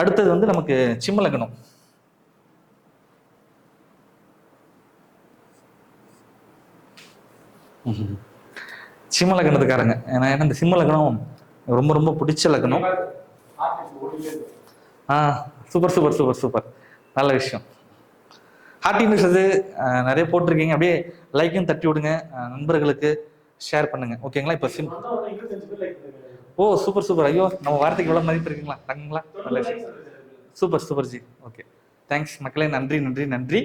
அடுத்தது வந்து நமக்கு சிம்மலக்கணம் சிம்ம லக்னத்துக்காரங்க ஏன்னா ஏன்னா இந்த சிம்ம லக்னம் ரொம்ப ரொம்ப பிடிச்ச லக்னம். ஆ சூப்பர் சூப்பர் சூப்பர் சூப்பர் நல்ல விஷயம். ஹார்டிங்ஸ் அது நிறைய போட்டிருக்கீங்க. அப்படியே லைக்கும் தட்டி விடுங்க. நண்பர்களுக்கு ஷேர் பண்ணுங்க. ஓகேங்களா இப்போ சிம் ஓ சூப்பர் சூப்பர். ஐயோ நம்ம வார்த்தைக்கு எவ்வளோ மதிப்பு இருக்குங்களா? தங்குங்களா நல்ல விஷயம். Super super G. Okay. Thanks மக்களே. நன்றி நன்றி நன்றி.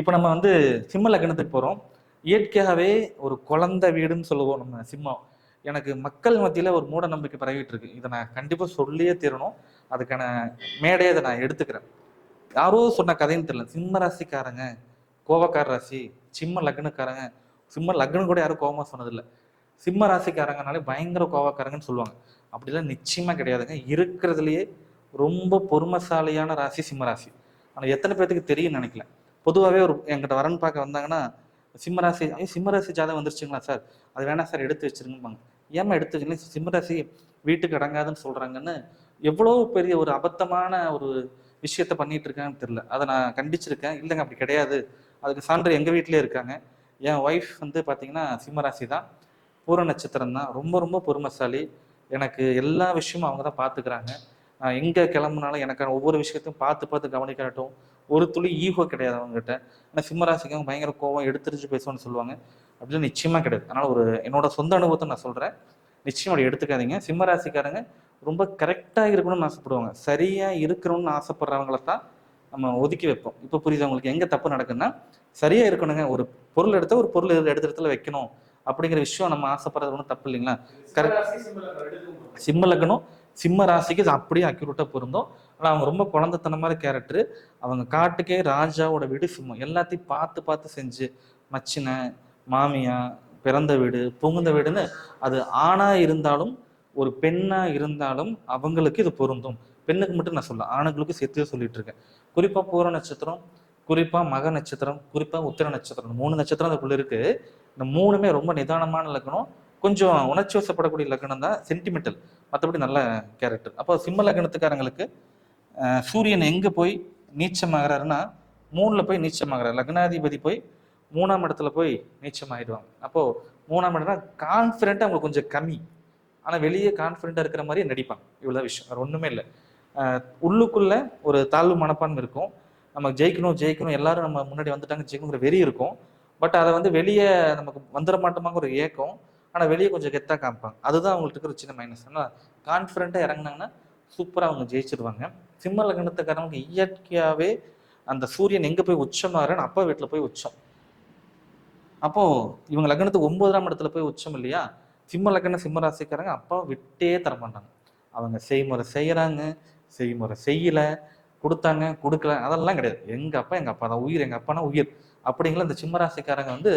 இப்போ நம்ம வந்து சிம்ம லக்னத்துக்கு போகிறோம் இயற்கையாகவே ஒரு குழந்தை வீடுன்னு சொல்லுவோம் நம்ம சிம்மம். எனக்கு மக்கள் மத்தியில் ஒரு மூட நம்பிக்கை பரவிட்டு இருக்கு. இதை நான் கண்டிப்பாக சொல்லியே தீரணும். அதுக்கான மேடையை அதை நான் எடுத்துக்கிறேன். யாரோ சொன்ன கதைன்னு தெரியல. சிம்ம ராசிக்காரங்க கோவக்கார ராசி சிம்ம லக்னக்காரங்க. சிம்ம லக்னம் கூட யாரும் கோபமாக சொன்னதில்லை. சிம்ம ராசிக்காரங்கனாலே பயங்கர கோவக்காரங்கன்னு சொல்லுவாங்க. அப்படிலாம் நிச்சயமா கிடையாதுங்க. இருக்கிறதுலையே ரொம்ப பொறுமசாலியான ராசி சிம்ம ராசி. ஆனால் எத்தனை பேர்த்துக்கு தெரியும் நினைக்கல. பொதுவாகவே ஒரு என்கிட்ட வரன் பார்க்க வந்தாங்கன்னா சிம்மராசி ஐயோ சிம்மராசி ஜாதகம் வந்துருச்சுங்களா சார்? அது வேணாம் சார் எடுத்து வச்சிருங்கம்பாங்க. ஏமா எடுத்து வச்சுங்க சிம்மராசி வீட்டுக்கு அடங்காதுன்னு சொல்கிறாங்கன்னு எவ்வளோ பெரிய ஒரு அபத்தமான ஒரு விஷயத்த பண்ணிட்டு இருக்காங்கன்னு தெரியல. அதை நான் கண்டிச்சிருக்கேன். இல்லைங்க அப்படி கிடையாது. அதுக்கு சான்று எங்கள் வீட்டிலே இருக்காங்க. என் ஒய்ஃப் வந்து பார்த்தீங்கன்னா சிம்மராசி தான். பூர நட்சத்திரம் தான். ரொம்ப ரொம்ப பொறுமைசாலி. எனக்கு எல்லா விஷயமும் அவங்க தான் பார்த்துக்கிறாங்க நான் எங்கே கிளம்புனாலும் எனக்கான ஒவ்வொரு விஷயத்தையும் பார்த்து பார்த்து கவனிக்கட்டும். ஒரு துளி ஈகோ கிடையாது அவங்ககிட்ட. ஆனால் சிம்மராசிக்கு அவங்க பயங்கர கோவம் எடுத்துரிச்சு பேசுவோம்னு சொல்லுவாங்க. அப்படின்னு நிச்சயமாக கிடையாது. அதனால் ஒரு என்னோட சொந்த அனுபவத்தை நான் சொல்கிறேன் நிச்சயம் அப்படி எடுத்துக்காதீங்க. சிம்மராசிக்காரங்க ரொம்ப கரெக்டாக இருக்கணும்னு ஆசைப்படுவாங்க. சரியாக இருக்கணும்னு ஆசைப்படுறவங்கள தான் நம்ம ஒதுக்கி வைப்போம். இப்போ புரியுது அவங்களுக்கு எங்கே தப்பு நடக்குதுன்னா சரியாக இருக்கணுங்க. ஒரு பொருள் எடுத்தால் ஒரு பொருள் எடுத்த இடத்துல வைக்கணும். அப்படிங்கிற விஷயம் நம்ம ஆசைப்படுறது ஒன்றும் தப்பு இல்லைங்களா? சிம்ம லக்னம் சிம்ம ராசிக்கு இது அப்படியே அக்யூரேட்டாக பொருந்தும். ஆனால் அவங்க ரொம்ப குழந்தைத்தனமான கேரக்டர் அவங்க காட்டுக்கே ராஜாவோட வீடு சிம்மம். எல்லாத்தையும் பார்த்து பார்த்து செஞ்சு மச்சினை மாமியா பிறந்த வீடு புகுந்த வீடுன்னு அது ஆணா இருந்தாலும் ஒரு பெண்ணா இருந்தாலும் அவங்களுக்கு இது பொருந்தும். பெண்ணுக்கு மட்டும் நான் சொல்ல ஆணுங்களுக்கு சேர்த்து சொல்லிட்டு இருக்கேன். குறிப்பா பூர நட்சத்திரம் குறிப்பா மக நட்சத்திரம் குறிப்பா உத்திர நட்சத்திரம். மூணு நட்சத்திரம் அதுக்குள்ள இருக்கு. இந்த மூணுமே ரொம்ப நிதானமான லக்னம் கொஞ்சம் உணர்ச்சி வசப்படக்கூடிய லக்னம் தான் சென்டிமெண்டல் மற்றபடி நல்ல கேரக்டர் அப்போ சிம்ம லக்னத்துக்காரங்களுக்கு சூரியன் எங்கே போய் நீச்சமாகிறாருன்னா மூணில் போய் நீச்சமாகிறார். லக்னாதிபதி போய் மூணாம் இடத்துல போய் நீச்சமாயிடுவாங்க. அப்போது மூணாம் இடம்னா கான்ஃபிடென்ட்டாக அவங்களுக்கு கொஞ்சம் கம்மி. ஆனால் வெளியே கான்ஃபிடென்ட்டா இருக்கிற மாதிரி நடிப்பாங்க. இவ்வளவு விஷயம். வேறு ஒன்றுமே இல்லை. உள்ளுக்குள்ளே ஒரு தாழ்வு மனப்பான்மை இருக்கும். நம்ம ஜெயிக்கணும் ஜெயிக்கணும் எல்லாரும் நம்ம முன்னாடி வந்துட்டாங்க ஜெயிக்கணுங்கிற வெறி இருக்கும். பட் அதை வந்து வெளியே நமக்கு வந்துட மாட்டோமாங்க ஒரு ஏக்கம். ஆனால் வெளியே கொஞ்சம் கெத்தாக காமிப்பாங்க. அதுதான் அவங்களுக்கு இருக்கிற சின்ன மைனஸ் ஆனால் கான்ஃபிடண்ட்டாக இறங்குனாங்கன்னா சூப்பராக அவங்க ஜெயிச்சிருவாங்க. சிம்ம லக்னத்துக்காரவங்க இயற்கையாகவே அந்த சூரியன் எங்கே போய் உச்சமாகறன்னு அப்பா வீட்டில் போய் உச்சம். அப்போது இவங்க லக்னத்துக்கு ஒன்பதாம் இடத்துல போய் உச்சம் இல்லையா? சிம்ம லக்ன சிம்ம ராசிக்காரங்க அப்பா விட்டே தர மாட்டாங்க. அவங்க செய்முறை செய்கிறாங்க செய்முறை செய்யலை கொடுத்தாங்க கொடுக்கல அதெல்லாம் கிடையாது. எங்கள் அப்பா எங்கள் அப்பா தான். உயிர் எங்கள் அப்பானா உயிர். அப்படிங்கிற இந்த சிம்மராசிக்காரங்க வந்து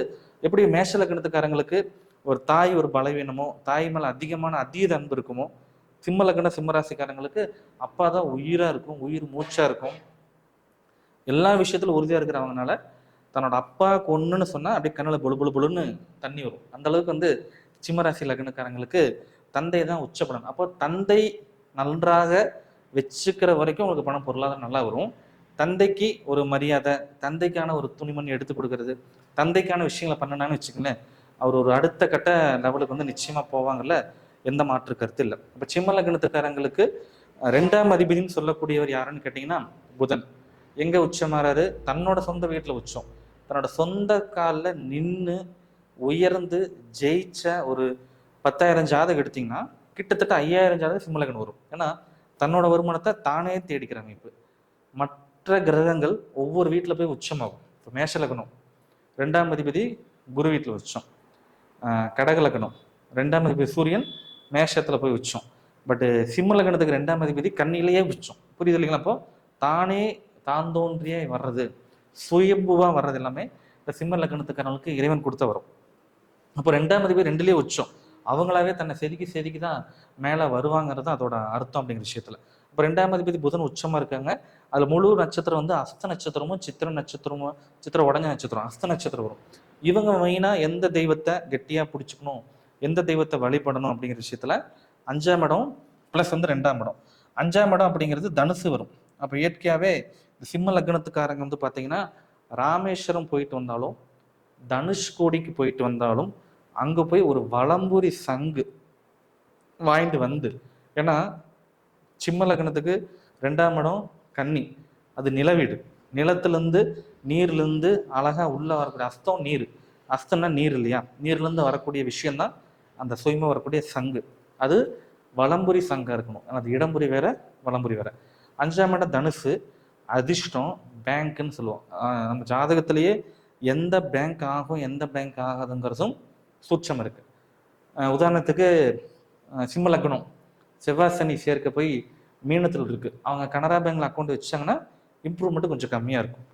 எப்படி மேஷ லக்னத்துக்காரங்களுக்கு ஒரு தாய் ஒரு பலவீனமோ தாய் மேலே அதிகமான அதீத அன்பு இருக்குமோ சிம்ம லக்ன சிம்மராசிக்காரங்களுக்கு அப்பா தான் உயிராக இருக்கும் உயிர் மூச்சாக இருக்கும். எல்லா விஷயத்திலும் உறுதியாக இருக்கிறவங்கனால தன்னோட அப்பாவுக்கு கொன்னுன்னு சொன்னால் அப்படியே கண்ணில் பொழு பொழு பொழுன்னு தண்ணி வரும். அந்த அளவுக்கு வந்து சிம்மராசி லக்னக்காரங்களுக்கு தந்தை தான் உச்சப்படணும் அப்போ தந்தை நன்றாக வச்சுக்கிற வரைக்கும் உங்களுக்கு பணம் பொருளாதாரம் நல்லா வரும். தந்தைக்கு ஒரு மரியாதை தந்தைக்கான ஒரு துணிமணி எடுத்து கொடுக்கறது தந்தைக்கான விஷயங்களை பண்ணனான்னு வச்சுக்கங்களேன் அவர் ஒரு அடுத்த கட்ட லெவலுக்கு வந்து நிச்சயமா போவாங்கல்ல எந்த மாற்று கருத்து இல்லை. இப்போ சிம்ம லக்னத்துக்காரங்களுக்கு ரெண்டாம் அதிபதினு சொல்லக்கூடியவர் யாருன்னு கேட்டிங்கன்னா புதன். எங்க உச்சமாறாரு தன்னோட சொந்த வீட்டுல உச்சம். தன்னோட சொந்த காலில் நின்று உயர்ந்து ஜெயிச்ச ஒரு பத்தாயிரம் ஜாதகம் எடுத்தீங்கன்னா கிட்டத்தட்ட ஐயாயிரம் ஜாதகம் சிம்மலகன் வரும். ஏன்னா தன்னோட வருமானத்தை தானே தேடிக்கிற அமைப்பு. மற்ற மற்ற கிரகங்கள் ஒவ்வொரு வீட்டில் போய் உச்சமாகும். இப்போ மேஷ லக்னம் ரெண்டாம் அதிபதி குரு வீட்டில் உச்சம். கடக லக்னம் ரெண்டாம் அதிபதி சூரியன் மேஷத்தில் போய் உச்சம். பட்டு சிம்ம லக்னத்துக்கு ரெண்டாம் அதிபதி கண்ணிலேயே உச்சம். புரியுது இல்லைங்களா அப்போ? தானே தான் தோன்றியே வர்றது சுயம்புவாக வர்றது எல்லாமே இந்த சிம்ம லக்னத்துக்காரங்களுக்கு இறைவன் கொடுத்த வரும். அப்போ ரெண்டாம் அதிபதி ரெண்டுலேயே உச்சம். அவங்களாவே தன்னை செதுக்கி செதுக்கி தான் மேலே வருவாங்கிறது அதோட அர்த்தம் அப்படிங்கிற விஷயத்தில். இப்போ ரெண்டாம் அதிபதி புதன் உச்சமாக இருக்காங்க. அதில் முழு நட்சத்திரம் வந்து அஸ்த நட்சத்திரமும் சித்திர நட்சத்திரமும் சித்திர உடஞ்ச நட்சத்திரம் அஸ்த நட்சத்திரம் வரும். இவங்க மெயினாக எந்த தெய்வத்தை கெட்டியாக பிடிச்சிக்கணும் எந்த தெய்வத்தை வழிபடணும் அப்படிங்கிற விஷயத்தில் அஞ்சாம் இடம் ப்ளஸ் வந்து ரெண்டாம் இடம். அஞ்சாம் இடம் அப்படிங்கிறது தனுசு வரும். அப்போ இயற்கையாகவே இந்த சிம்ம லக்னத்துக்காரங்க வந்து பார்த்தீங்கன்னா ராமேஸ்வரம் போயிட்டு வந்தாலும் தனுஷ்கோடிக்கு போயிட்டு வந்தாலும் அங்கே போய் ஒரு வளம்புரி சங்கு வாங்கிட்டு வந்து ஏன்னா சிம்ம லக்னத்துக்கு ரெண்டாம் இடம் கன்னி. அது நிலவீடு நிலத்துலேருந்து நீர்லேருந்து அழகாக உள்ளே வரக்கூடிய அஸ்தம் நீர். அஸ்தம்னா நீர் இல்லையா? நீர்லேருந்து வரக்கூடிய விஷயந்தான் அந்த சுயமாக வரக்கூடிய சங்கு. அது வளம்புரி சங்காக இருக்கணும். அது இடம்புரி வேற வளம்புரி வேற. அஞ்சாம் இடம் தனுசு. அதிர்ஷ்டம் பேங்க்னு சொல்லுவோம். நம்ம ஜாதகத்திலேயே எந்த பேங்க் ஆகும் எந்த பேங்க் ஆகாதுங்கிறதும் சூட்சம் இருக்குது உதாரணத்துக்கு சிம்ம லக்னம். செவ்வாய் சனி சேர்க்க போய் மீனத்தில் இருக்கு. அவங்க கனரா பேங்க்ல அக்கௌண்ட் வச்சாங்கன்னா இம்ப்ரூவ்மெண்ட் கொஞ்சம் கம்மியா இருக்கும்.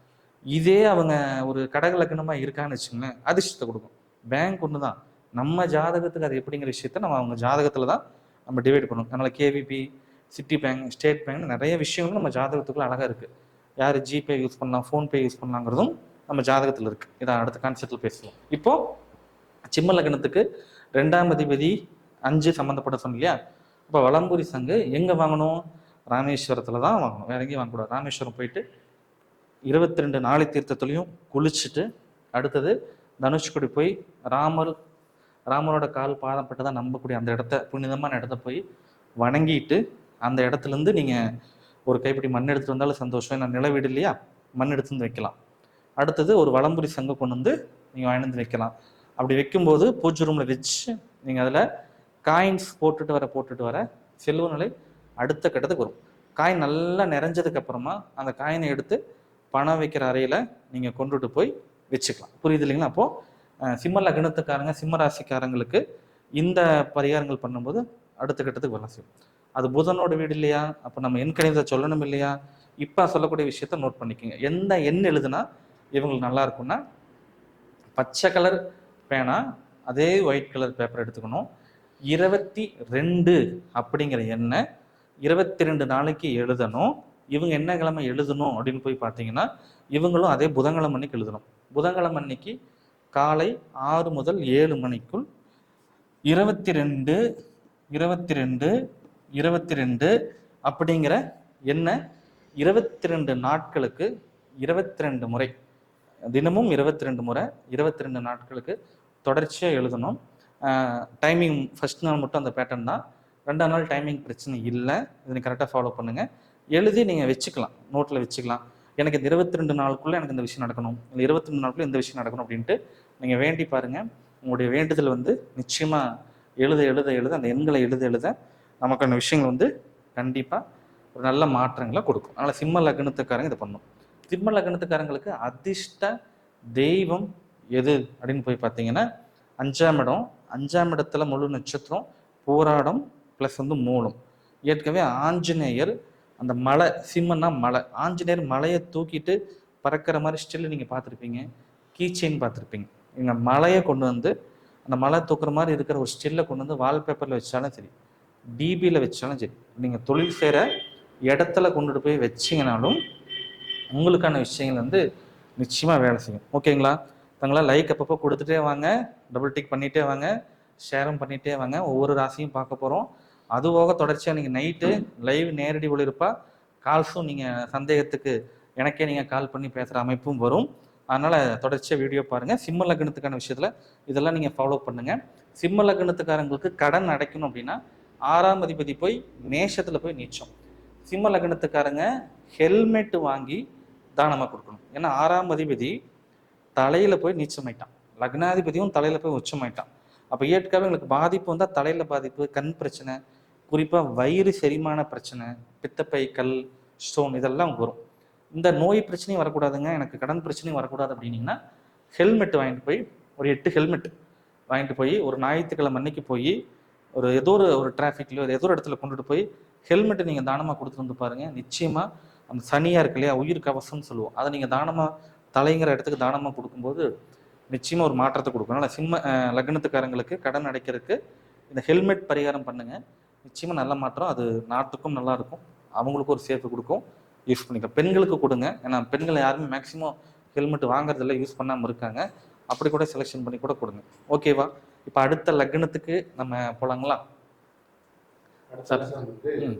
இதே அவங்க ஒரு கடக லக்னமா இருக்கான்னு வச்சுங்களேன் அதிர்ஷ்டத்தை கொடுக்கும். பேங்க் ஒன்று தான். நம்ம ஜாதகத்துக்கு அது எப்படிங்கிற விஷயத்த நம்ம அவங்க ஜாதகத்துல தான் நம்ம டிவைட் பண்ணணும். அதனால KVB City Bank State Bank நிறைய விஷயங்கள் நம்ம ஜாதகத்துக்குள்ள அழகா இருக்கு. யார் ஜிபே யூஸ் பண்ணலாம் ஃபோன்பே யூஸ் பண்ணலாங்கிறதும் நம்ம ஜாதகத்தில் இருக்கு. இதை அடுத்த கான்செப்டில் பேசுவோம். இப்போ சிம்ம லக்னத்துக்கு ரெண்டாம் அதிபதி அஞ்சு சம்மந்தப்பட்ட சொன்னோம் இல்லையா? இப்போ வளம்புரி சங்கு எங்கே வாங்கணும்? ராமேஸ்வரத்தில் தான் வாங்கணும். வேற எங்கேயும் வாங்கக்கூடாது. ராமேஸ்வரம் போயிட்டு இருபத்தி ரெண்டு நாளை தீர்த்தத்துலையும் குளிச்சுட்டு அடுத்தது தனுஷ்கோடி போய் ராமர் ராமரோட கால் பாதப்பட்டு தான் நம்பக்கூடிய அந்த இடத்த புனிதமான இடத்த போய் வணங்கிட்டு அந்த இடத்துலேருந்து நீங்கள் ஒரு கைப்பிடி மண் எடுத்துட்டு வந்தாலும் சந்தோஷம். ஏன்னா நில வீடு இல்லையா? மண் எடுத்து வந்து வைக்கலாம். அடுத்தது ஒரு வளம்புரி சங்கு கொண்டு வந்து நீங்கள் வாங்கிட்டு வந்து வைக்கலாம். அப்படி வைக்கும்போது பூஜை ரூமில் வச்சு நீங்கள் அதில் காயின்ஸ் போட்டுட்டு வர போட்டுட்டு வர செல்வ நிலை அடுத்த கட்டத்துக்கு வரும். காயின் நல்லா நிறைஞ்சதுக்கு அப்புறமா அந்த காயினை எடுத்து பணம் வைக்கிற அறையில் நீங்கள் கொண்டுட்டு போய் வச்சுக்கலாம். புரியுது இல்லைங்களா? அப்போது சிம்ம லக்னத்துக்காரங்க சிம்ம ராசிக்காரங்களுக்கு இந்த பரிகாரங்கள் பண்ணும்போது அடுத்த கட்டத்துக்கு வரலாம் செய்யும் அது புதனோட வீடு இல்லையா? அப்போ நம்ம எண் கணிதத்தை சொல்லணும் இல்லையா? இப்போ சொல்லக்கூடிய விஷயத்த நோட் பண்ணிக்கோங்க. எந்த எண் எழுதுனா இவங்களுக்கு நல்லா இருக்கும்னா பச்சை கலர் பேனா அதே ஒயிட் கலர் பேப்பர் எடுத்துக்கணும். இருபத்தி ரெண்டு அப்படிங்கிற எண்ணை இருபத்தி ரெண்டு நாளைக்கு எழுதணும். இவங்க என்ன கிழமை எழுதணும் அப்படின்னு போய் பார்த்தீங்கன்னா இவங்களும் அதே புதன்கிழமை அன்னைக்கு எழுதணும். புதன்கிழமை அன்னைக்கு காலை ஆறு முதல் ஏழு மணிக்குள் இருபத்தி ரெண்டு இருபத்தி ரெண்டு இருபத்தி ரெண்டு அப்படிங்கிற எண்ணை இருபத்தி ரெண்டு நாட்களுக்கு இருபத்தி ரெண்டு முறை தினமும் இருபத்தி ரெண்டு முறை இருபத்தி ரெண்டு நாட்களுக்கு தொடர்ச்சியாக எழுதணும். டைமிங் ஃபர்ஸ்ட் நாள் மட்டும் அந்த பேட்டர்ன் தான். ரெண்டாம் நாள் டைமிங் பிரச்சனை இல்லை. இதை கரெக்டாக ஃபாலோ பண்ணுங்கள் எழுதி நீங்கள் வச்சுக்கலாம். நோட்டில் வச்சுக்கலாம். எனக்கு இந்த இருபத்தி ரெண்டு நாளுக்குள்ளே எனக்கு இந்த விஷயம் நடக்கணும். இல்லை இருபத்தி ரெண்டு நாளுக்குள்ளே இந்த விஷயம் நடக்கணும் அப்படின்ட்டு நீங்கள் வேண்டி பாருங்கள் உங்களுடைய வேண்டுதல் வந்து நிச்சயமாக எழுத எழுத எழுத அந்த எண்களை எழுத எழுத நமக்கான விஷயங்கள் வந்து கண்டிப்பாக ஒரு நல்ல மாற்றங்களை கொடுக்கும். அதனால் சிம்ம லக்னத்துக்காரங்க இதை பண்ணும் சிம்ம லக்னத்துக்காரங்களுக்கு அதிர்ஷ்ட தெய்வம் எது அப்படின்னு போய் பார்த்தீங்கன்னா அஞ்சாம் இடம் அஞ்சாம் இடத்துல முழு நட்சத்திரம் போராடம் ப்ளஸ் வந்து மூலம். ஏற்கனவே ஆஞ்சநேயர் அந்த மலை சிம்மன்னா மலை. ஆஞ்சநேயர் மலையை தூக்கிட்டு பறக்கிற மாதிரி ஸ்டில் நீங்கள் பார்த்துருப்பீங்க. கீச்செயின் பார்த்துருப்பீங்க. இந்த மலையை கொண்டு வந்து அந்த மலை தூக்குற மாதிரி இருக்கிற ஒரு ஸ்டில்லை கொண்டு வந்து வால்பேப்பரில் வச்சாலும் சரி டிபியில் வச்சாலும் சரி நீங்கள் தொழில் செய்கிற இடத்துல கொண்டுட்டு போய் வச்சிங்கனாலும் உங்களுக்கான விஷயங்கள் வந்து நிச்சயமாக வேலை செய்யும். ஓகேங்களா தங்களாம் லைக் அப்பப்போ கொடுத்துட்டே வாங்க. டபுள் டிக் பண்ணிகிட்டே வாங்க. ஷேரும் பண்ணிகிட்டே வாங்க. ஒவ்வொரு ராசியும் பார்க்க போகிறோம் அது போக தொடர்ச்சியாக நீங்கள் நைட்டு லைவ் நேரடி ஒளிருப்பா கால்ஸும் நீங்கள் சந்தேகத்துக்கு எனக்கே நீங்கள் கால் பண்ணி பேசுகிற அமைப்பும் வரும். அதனால் தொடர்ச்சியாக வீடியோ பாருங்கள் சிம்ம லக்னத்துக்கான விஷயத்தில் இதெல்லாம் நீங்கள் ஃபாலோ பண்ணுங்கள் சிம்ம லக்னத்துக்காரங்களுக்கு கடன் அடைக்கணும் அப்படின்னா ஆறாம் அதிபதி போய் மேஷத்தில் போய் நீச்சம். சிம்ம லக்னத்துக்காரங்க ஹெல்மெட் வாங்கி தானமாக கொடுக்கணும். ஏன்னா ஆறாம் அதிபதி தலையில் போய் நீச்சமாயிட்டான் லக்னாதிபதியும் தலையில் போய் உச்சமாயிட்டான். அப்போ இயற்கையாகவே எங்களுக்கு பாதிப்பு வந்தால் தலையில் பாதிப்பு கண் பிரச்சனை குறிப்பாக வயிறு செரிமான பிரச்சனை பித்தப்பை கல் ஸ்டோன் இதெல்லாம் வரும். இந்த நோய் பிரச்சனையும் வரக்கூடாதுங்க. எனக்கு கடன் பிரச்சனையும் வரக்கூடாது அப்படின்னீங்கன்னா ஹெல்மெட் வாங்கிட்டு போய் ஒரு எட்டு ஹெல்மெட் வாங்கிட்டு போய் ஒரு ஞாயிற்றுக்கிழமை அன்னைக்கு போய் ஒரு ஏதோ ஒரு ஒரு டிராஃபிக்லையோ ஏதோ ஒரு இடத்துல கொண்டுட்டு போய் ஹெல்மெட்டை நீங்கள் தானமாக கொடுத்துட்டு வந்து பாருங்கள் நிச்சயமாக அந்த சனியாக இருக்கு இல்லையா உயிர் கவசம்னு சொல்லுவோம். அதை நீங்கள் தானமாக தலைங்கிற இடத்துக்கு தானமாக கொடுக்கும்போது நிச்சயமாக ஒரு மாற்றத்தை கொடுக்கும் அதனால் சிம்ம லக்னத்துக்காரங்களுக்கு கடன் அடைக்கிறதுக்கு இந்த ஹெல்மெட் பரிகாரம் பண்ணுங்க. நிச்சயமாக நல்ல மாற்றம். அது நாட்டுக்கும் நல்லா இருக்கும். அவங்களுக்கும் ஒரு சேஃப் கொடுக்கும். யூஸ் பண்ணிக்கலாம். பெண்களுக்கு கொடுங்க. ஏன்னா பெண்கள் யாருமே மேக்ஸிமம் ஹெல்மெட் வாங்குறதில்ல யூஸ் பண்ணாமல் இருக்காங்க. அப்படி கூட செலெக்ஷன் பண்ணி கூட கொடுங்க. ஓகேவா இப்போ அடுத்த லக்னத்துக்கு நம்ம ம்.